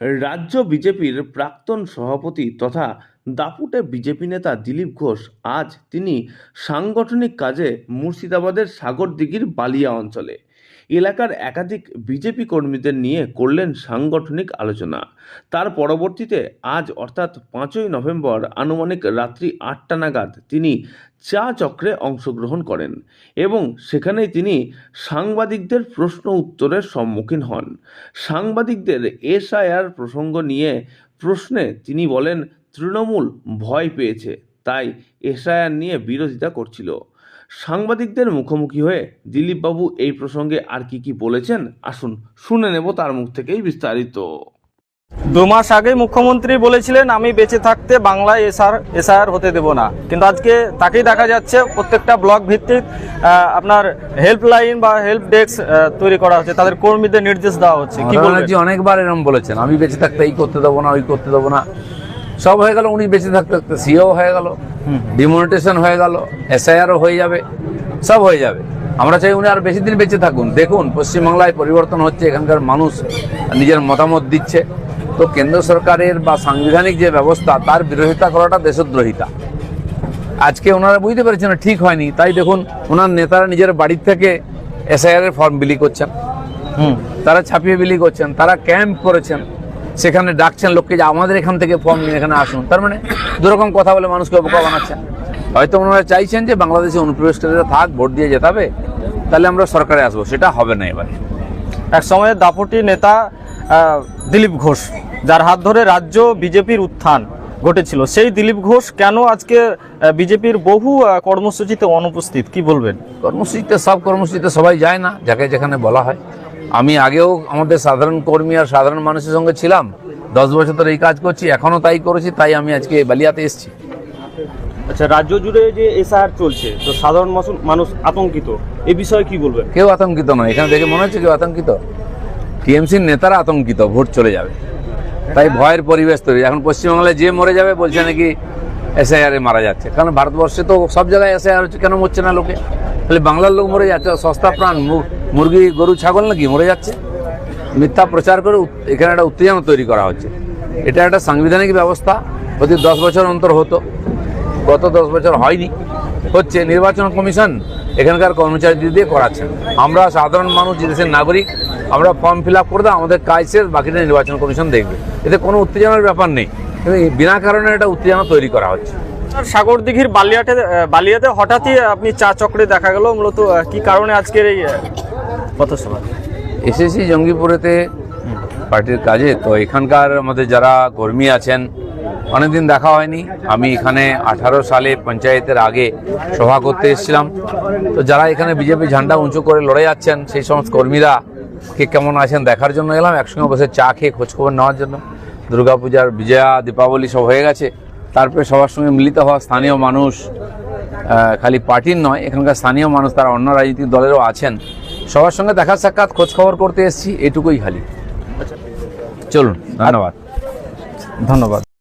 রাজ্য বিজেপির প্রাক্তন সভাপতি তথা দাপুটে বিজেপি নেতা দিলীপ ঘোষ আজ তিনি সাংগঠনিক কাজে মুর্শিদাবাদের সাগরদিঘির বালিয়া অঞ্চলে। এলাকার একাধিক বিজেপি কর্মীদের নিয়ে করলেন সাংগঠনিক আলোচনা। তার পরবর্তীতে আজ অর্থাৎ পাঁচই নভেম্বর আনুমানিক রাত্রি আটটা নাগাদ তিনি চা চক্রে অংশগ্রহণ করেন এবং সেখানেই তিনি সাংবাদিকদের প্রশ্ন উত্তরের সম্মুখীন হন। সাংবাদিকদের এসআইআর প্রসঙ্গ নিয়ে প্রশ্নে তিনি বলেন, তৃণমূল ভয় পেয়েছে, তাই এসআইআর নিয়ে বিরোধিতা করছিল। সাংবাদিকদের মুখোমুখি হয়ে দিলীপবাবু এই প্রসঙ্গে আর কি কি বলেছেন? আসুন শুনে নেব তার মুখ থেকেই বিস্তারিত। দু মাস আগে মুখ্যমন্ত্রী বলেছিলেন আমি বেঁচে থাকতে বাংলায় এসআর এসআর হতে দেব না। কিন্তু আজকে তাকেই দেখা যাচ্ছে প্রত্যেকটা ব্লক ভিত্তিক আপনার হেল্পলাইন বা হেল্প ডেস্ক তৈরি করা হচ্ছে। তাদের কর্মীদের নির্দেশ দেওয়া হচ্ছে। কি বলবেন? অনেকবার এরকম বলেছেন আমি বেঁচে থাকতে এই করতে দেবো না ওই করতে দেবো না। সব হয়ে গেল উনি বেঁচে থাকতে থাকতে সিও হয়ে গেল ডিমনিটেশন হয়ে গেল এসআইআরও হয়ে যাবে সব হয়ে যাবে। আমরা চাই উনি আর বেশি দিন বেঁচে থাকুন। দেখুন পশ্চিমবাংলায় পরিবর্তন হচ্ছে এখানকার মানুষ নিজের মতামত দিচ্ছে। তো কেন্দ্র সরকারের বা সাংবিধানিক যে ব্যবস্থা তার বিরোধিতা করাটা দেশদ্রোহিতা। আজকে ওনারা বুঝতে পেরেছেন না, ঠিক হয়নি। তাই দেখুন ওনার নেতারা নিজের বাড়ির থেকে এসআইআর এর ফর্ম বিলি করছেন। তারা ছাপিয়ে বিলি করছেন তারা ক্যাম্প করেছেন। সেখানে ডাকছেন লোককে যে আমাদের এখান থেকে ফর্ম নিয়ে এখানে আসুন। তার মানে দুরকম কথা বলে মানুষকে বোকা বানাচ্ছেন। হয়তো ওনারা চাইছেন যে বাংলাদেশে অনুপ্রবেশকারীরা থাক ভোট দিয়ে যেতে হবে তাহলে আমরা সরকারে আসব। সেটা হবে না এবারে। এক সময় দাপটি নেতা দিলীপ ঘোষ যার হাত ধরে রাজ্য বিজেপির উত্থান ঘটেছিল। সেই দিলীপ ঘোষ কেন আজকে বিজেপির বহু কর্মসূচিতে অনুপস্থিত? কি বলবেন? কর্মসূচিতে সব কর্মসূচিতে সবাই যায় না যাকে যেখানে বলা হয়। আমি আগেও আমাদের সাধারণ কর্মী আর সাধারণ মানুষের সঙ্গে ছিলাম। দশ বছর ধরে এই কাজ করছি এখনও তাই করেছি তাই আমি আজকে বালিয়াতে এসেছি। আচ্ছা রাজ্য জুড়ে যে এসআর চলছে তো সাধারণ মানুষ- আতঙ্কিত এই বিষয়ে কি বলবেন? কেউ আতঙ্কিত নয় এখানে দেখে মনে হচ্ছে কেউ আতঙ্কিত। টিএমসির নেতারা আতঙ্কিত ভোট চলে যাবে। তাই ভয়ের পরিবেশ তৈরি। এখন পশ্চিমবাংলায় যে মরে যাবে বলছে নাকি এসআইআর এ মারা যাচ্ছে। কারণ ভারতবর্ষে তো সব জায়গায় এসআইআর হচ্ছে কেন মরছে না লোকে? তাহলে বাংলার লোক মরে যাচ্ছে সস্তা প্রাণ মু- মুরগি, গরু, ছাগল নাকি মরে যাচ্ছে? মিথ্যা প্রচার করে এখানে একটা উত্তেজনা তৈরি করা হচ্ছে। এটা একটা সাংবিধানিক ব্যবস্থা, প্রতি দশ বছর অন্তর হতো। গত দশ বছর হয়নি। হচ্ছে নির্বাচন কমিশন এখানকার কর্মচারীদের দিয়ে করাচ্ছেন আমরা সাধারণ মানুষ, যে দেশের নাগরিক, আমরা ফর্ম ফিল আপ করে দাও, আমাদের কাজ শেষ, বাকিটা নির্বাচন কমিশন দেখবে। এতে কোনো উত্তেজনার ব্যাপার নেই। কিন্তু বিনা কারণে একটা উত্তেজনা তৈরি করা হচ্ছে। সাগর দিঘির বালিয়াতে বালিয়াতে হঠাৎই আপনি চা চক্রে দেখা গেল। মূলত কি কারণে আজকের এই আহ, পথসভা এসেছি জঙ্গিপুরেতে পার্টির কাজে তো এখানকার আমাদের যারা কর্মী আছেন অনেকদিন দেখা হয়নি। আমি এখানে আঠারো সালে পঞ্চায়েতের আগে সভা করতে এসেছিলাম। তো যারা এখানে বিজেপি ঝান্ডা উঁচু করে লড়ে যাচ্ছেন সেই সমস্ত কর্মীরা কে কেমন আছেন দেখার জন্য এলাম। একসঙ্গে বসে চা খেয়ে খোঁজখবর নেওয়ার জন্য। দুর্গাপূজার বিজয়া দীপাবলি সব হয়ে গেছে। তারপরে সবার সঙ্গে মিলিত হওয়া স্থানীয় মানুষ খালি পার্টির নয় এখানকার স্থানীয় মানুষ তারা অন্য রাজনৈতিক দলেরও আছেন। সবার সঙ্গে দেখা সাক্ষাৎ খোঁজ খবর করতে এসেছি এটুকুই খালি। চলুন ধন্যবাদ। ধন্যবাদ।